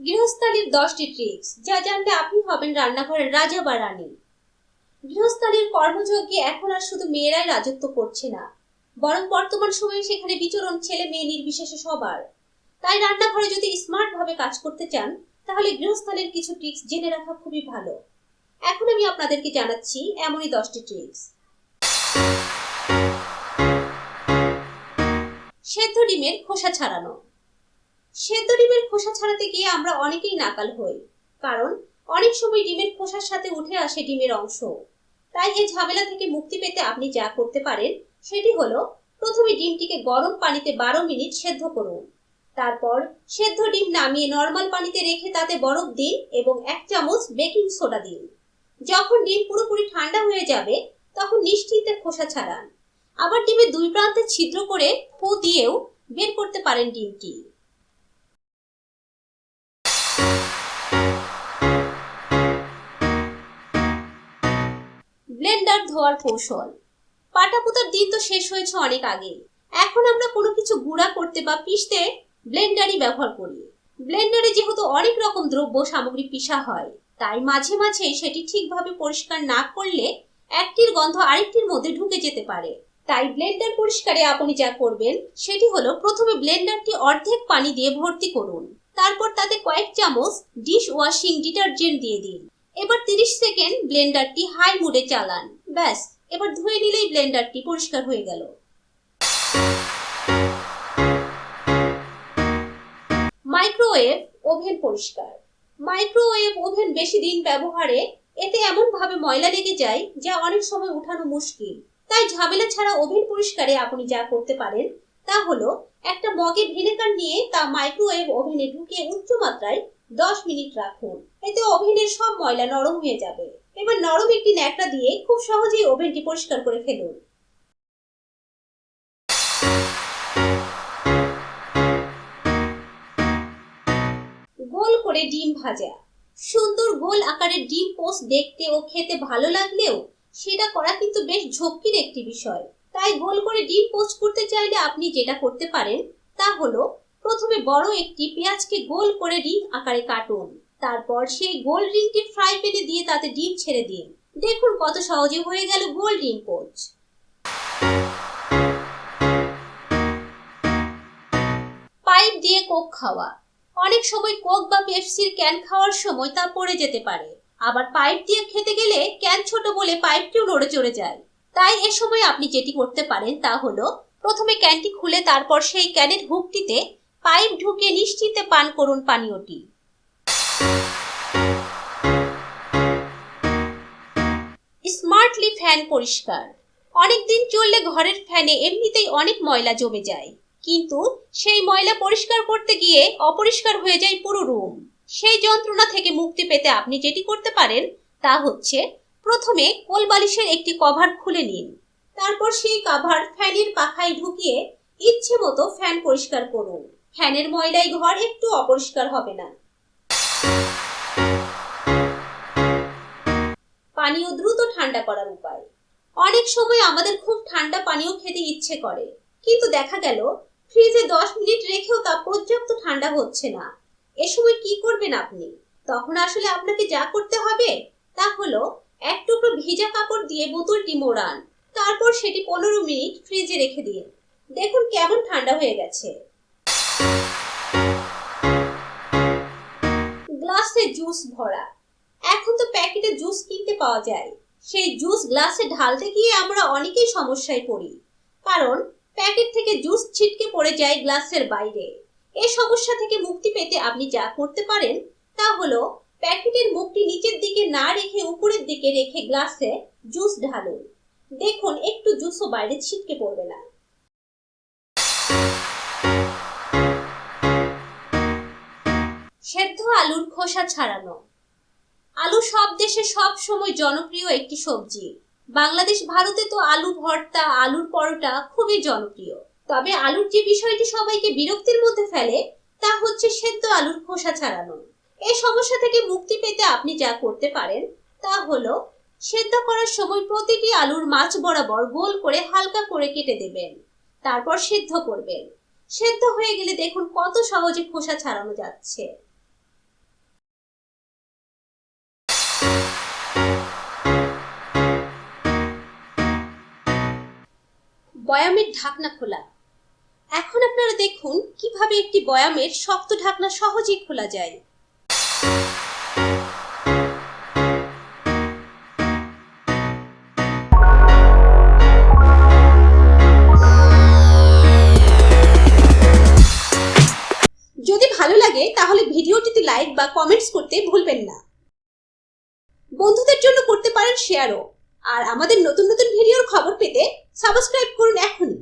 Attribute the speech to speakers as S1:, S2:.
S1: গৃহস্থালির দশটি ট্রিক্স যা জানলে আপনি হবেন রান্নাঘরের রাজা বা রানী। গৃহস্থালির কর্মযজ্ঞে এখন আর শুধু মেয়েরাই রাজত্ব করছে না, বরং বর্তমান সময়ে সেখানে বিচরণ ছেলে মেয়ে নির্বিশেষে সবার। তাই রান্নাঘরে যদি স্মার্ট ভাবে কাজ করতে চান, তাহলে গৃহস্থালির কিছু ট্রিক্স জেনে রাখা খুবই ভালো। এখন আমি আপনাদেরকে জানাচ্ছি এমনই দশটি ট্রিক্স সেদ্ধ ডিমের খোসা ছাড়ানো। সেদ্ধ ডিমের খোসা ছাড়াতে গিয়ে আমরা অনেকেই নাকাল হই, কারণ অনেক সময় ডিমের খোসার সাথে উঠে আসে ডিমের অংশ। তাই এই ঝামেলা থেকে মুক্তি পেতে আপনি যা করতে পারেন, সেটি হলো প্রথমে ডিমটিকে গরম পানিতে বারো মিনিট সেদ্ধ করুন। তারপর সেদ্ধ ডিম নামিয়ে নর্মাল পানিতে রেখে তাতে বরফ দিন এবং এক চামচ বেকিং সোডা দিন। যখন ডিম পুরোপুরি ঠান্ডা হয়ে যাবে, তখন নিশ্চিন্তে খোসা ছাড়ান। আবার ডিমের দুই প্রান্তে ছিদ্র করে ফু দিয়েও বের করতে পারেন ডিমটি। ব্লেন্ডার ধোয়ার কৌশল। পাটাপুতার দিন তো শেষ হয়েছে অনেক আগে এখন আমরা কোনো কিছু গুঁড়া করতে বা পিষতে ব্লেন্ডারই ব্যবহার করি। ব্লেন্ডারে যেহেতু অনেক রকম দ্রব্য সামগ্রী পিষা হয়, তাই মাঝে মাঝে সেটি ঠিকভাবে পরিষ্কার না করলে একটির গন্ধ আরেকটির মধ্যে ঢুকে যেতে পারে। তাই ব্লেন্ডার পরিষ্কারে আপনি যা করবেন, সেটি হলো প্রথমে ব্লেন্ডারটি অর্ধেক পানি দিয়ে ভর্তি করুন। তারপর তাতে কয়েক চামচ ডিশ ওয়াশিং ডিটারজেন্ট দিয়ে দিন। এবার 30 সেকেন্ড ব্লেন্ডারটি হাই মুডে চালান। ব্যাস, এবার ধুয়ে নিলেই ব্লেন্ডারটি পরিষ্কার হয়ে গেল। মাইক্রোওয়েভ ওভেন পরিষ্কার। মাইক্রোওয়েভ ওভেন বেশি দিন ব্যবহারে এতে এমন ভাবে ময়লা লেগে যায় যা অনেক সময় উঠানো মুশকিল। তাই ঝামেলা ছাড়া ওভেন পরিষ্কারে আপনি যা করতে পারেন তা হলো, একটা মগে ভিনেগার নিয়ে তা মাইক্রোওয়েভ ওভেনে ঢুকিয়ে উচ্চ মাত্রায় দশ মিনিট রাখুন। এতে ওভেনের সব ময়লা নরম হয়ে যাবে। এবার নরম একটি ন্যাকড়া দিয়ে খুব সহজেই ওভেনটি পরিষ্কার করে ফেলুন। গোল করে ডিম ভাজা। সুন্দর গোল আকারের ডিম পোস্ট দেখতে ও খেতে ভালো লাগলেও সেটা করা কিন্তু বেশ ঝক্কির একটি বিষয়। তাই গোল করে ডিম পোস্ট করতে চাইলে আপনি যেটা করতে পারেন তা হলো প্রথমে বড় একটি পেঁয়াজকে গোল করে রিং আকারে কাটুন। তারপর সেই গোল রিংটি ফ্রাই প্যানে দিয়ে তাতে ডিম ছেড়ে দিন। দেখুন কত সহজে হয়ে গেল গোল ডিম পোচ। পাইপ দিয়ে কোক খাওয়া। অনেক সময় কোক বা পেপসির ক্যান খাওয়ার সময় তা পড়ে যেতে পারে। আবার পাইপ দিয়ে খেতে গেলে ক্যান ছোট বলে পাইপটিও নড়ে চড়ে যায়। তাই এ সময় আপনি যেটি করতে পারেন তা হলো, প্রথমে ক্যানটি খুলে তারপর সেই ক্যানের হুকটিতে পাইপ ঢুকে নিশ্চিতে পান করুন পানীয়টি। স্মার্টলি ফ্যান পরিষ্কার। অনেকদিন চললে ঘরের ফ্যানে এমনিতেই অনেক ময়লা জমে যায়। কিন্তু সেই ময়লা পরিষ্কার করতে গিয়ে অপরিষ্কার হয়ে যায় পুরো রুম। সেই যন্ত্রণা থেকে মুক্তি পেতে আপনি যেটি করতে পারেন তা হচ্ছে প্রথমে কোল বালিশের একটি কভার খুলে নিন। তারপর সেই কভার ফ্যানের পাখায় ঢুকিয়ে ইচ্ছে মতো ফ্যান পরিষ্কার করুন। ফ্যানের ময়লায় ঘর একটু অপরিষ্কার হবে না। পানীয় দ্রুত ঠান্ডা করার উপায়। অনেক সময় আমাদের খুব ঠান্ডা পানীয় খেতে ইচ্ছে করে, কিন্তু দেখা গেল, ফ্রিজে দশ মিনিট রেখেও তা পর্যাপ্ত ঠান্ডা হচ্ছে না। এ সময় কি করবেন আপনি? তখন আসলে আপনাকে যা করতে হবে তা হলো এক টুকরো ভিজা কাপড় দিয়ে বোতলটি মোড়ান, তারপর সেটি পনেরো মিনিট ফ্রিজে রেখে দিন। দেখুন কেমন ঠান্ডা হয়ে গেছে। গ্লাসে জুস ভরা। এখন তো প্যাকেটে জুস কিনতে পাওয়া যায়। সেই জুস গ্লাসে ঢালতে গিয়ে আমরা অনেকেই সমস্যায় পড়ি। কারণ প্যাকেট থেকে জুস ছিটকে পড়ে যায় গ্লাসের বাইরে। এ সমস্যা থেকে মুক্তি পেতে আপনি যা করতে পারেন, তা হলো প্যাকেটের মুখটি নিচের দিকে না রেখে উপরের দিকে রেখে গ্লাসে জুস ঢালুন। দেখুন, একটু জুসও বাইরে ছিটকে পড়বে না। সেদ্ধ আলুর খোসা ছাড়ানো। আলু সব দেশে সব সময় জনপ্রিয় একটি সবজি। বাংলাদেশ, ভারতে তো আলু ভর্তা, আলুর পরোটা খুবই জনপ্রিয়। তবে আলুর যে বিষয়টি সবাইকে বিরক্তির মধ্যে ফেলে, তা হচ্ছে সেদ্ধ আলুর খোসা ছাড়ানো। এই সমস্যা থেকে মুক্তি পেতে আপনি যা করতে পারেন, তা হলো সেদ্ধ করার সময় প্রতিটি আলুর মাছ বরাবর গোল করে হালকা করে কেটে দেবেন। তারপর সেদ্ধ করবেন। সেদ্ধ হয়ে গেলে দেখুন কত সহজে খোসা ছাড়ানো যাচ্ছে। বয়ামের ঢাকনা খোলা। এখন আপনারা দেখুন কীভাবে একটি বয়ামের শক্ত ঢাকনা সহজেই খোলা যায়। যদি ভালো লাগে, তাহলে ভিডিওটিতে লাইক বা কমেন্টস করতে ভুলবেন না। বন্ধুদের জন্য করতে পারেন শেয়ারও আর আমাদের নতুন নতুন ভিডিওর খবর পেতে সাবস্ক্রাইব করুন এখনই।